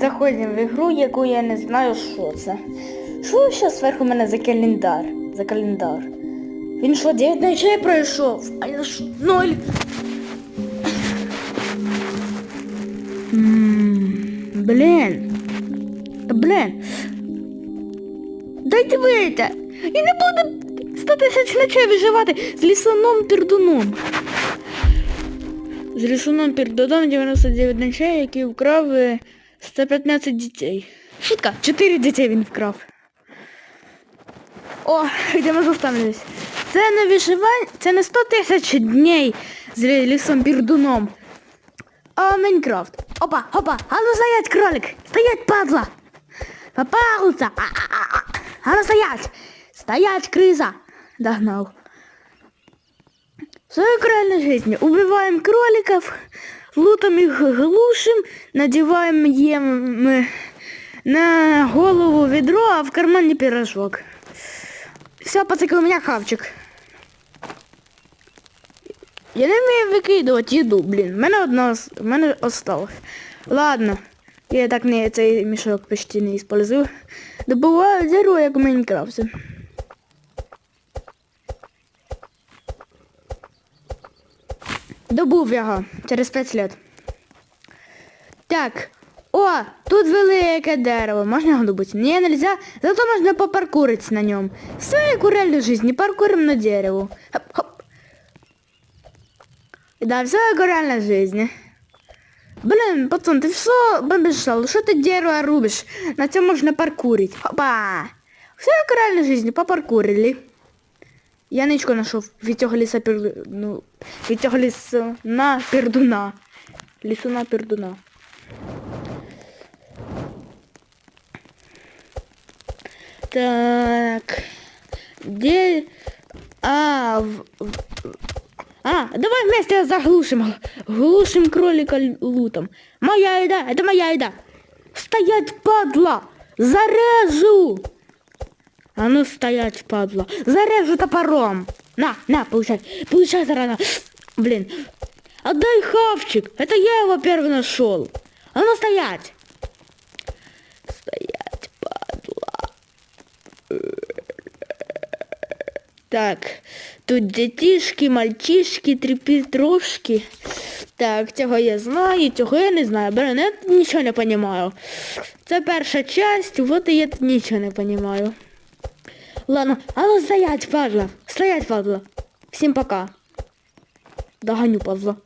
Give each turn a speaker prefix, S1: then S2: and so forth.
S1: Заходимо в ігру, яку я не знаю, що це. Що ще зверху мене за календар? За календар. Він що, 9 ночей пройшов? А я що? Ноль. Блін. Та Блін. Дайте вийти. І не буду 100 тисяч ночей виживати з лісоном пердуном. З лісуном пердуном 99 ночей, який вкрав е, 115 дітей. Шутка, 4 дітей він вкрав. О, де ми зостанемось? Це не виживання, це не 100 тисяч днів з лі- лісом пердуном. А Майнкрафт. Опа, опа, а ну стоять, кролик! Стоять, падла! Попался! А-а-а! А ну стоять! Стоять, крыса! Догнал. В своей реальной жизни убиваем кроликов, лутом их глушим, надеваем им э, на голову ведро, а в кармане пирожок. Все, пацаки, у меня хавчик. Я не вмію викидувати їду, блін. В мене одна в мене осталось. Ладно. Я так не цей мішок почти не использую. Добуваю дерево, як у Майнкрафті. Добув його через 5 лет. Так. О, тут велике дерево. Можна його добути? Ні, нельзя. Зато можна попаркурити на ньому. Все як у реальній житті. Паркурим на дереву. Хоп, хоп. Да, в реальной жизни. Блин, пацан, ты все побежал. Что ты дерево рубишь? На чем можно паркурить. Опа! В реальной жизни, попаркурили. Я ничку нашел від цього ліса пер... ну, від цього лісу на пердуна. Лісу на пердуна. Так. Де... А, в... А, давай вместе заглушим. Глушим кролика лутом. Моя еда, это моя еда. Стоять, падла! Зарежу! А ну стоять, падла. Зарежу топором. На, на, получай. Получай зараза. Блин. Отдай хавчик. Это я его первый нашел. А ну стоять. Стоять, падла. Так, тут дітішки, мальчишки, тріпітрошки. Так, цього я знаю, цього я не знаю. Блин, я нічого не розумію. Це перша часть, от і я тут нічого не розумію. Ладно, а ну стоять, Павла. Стоять, Павла. Всім пока. Доганю, падла.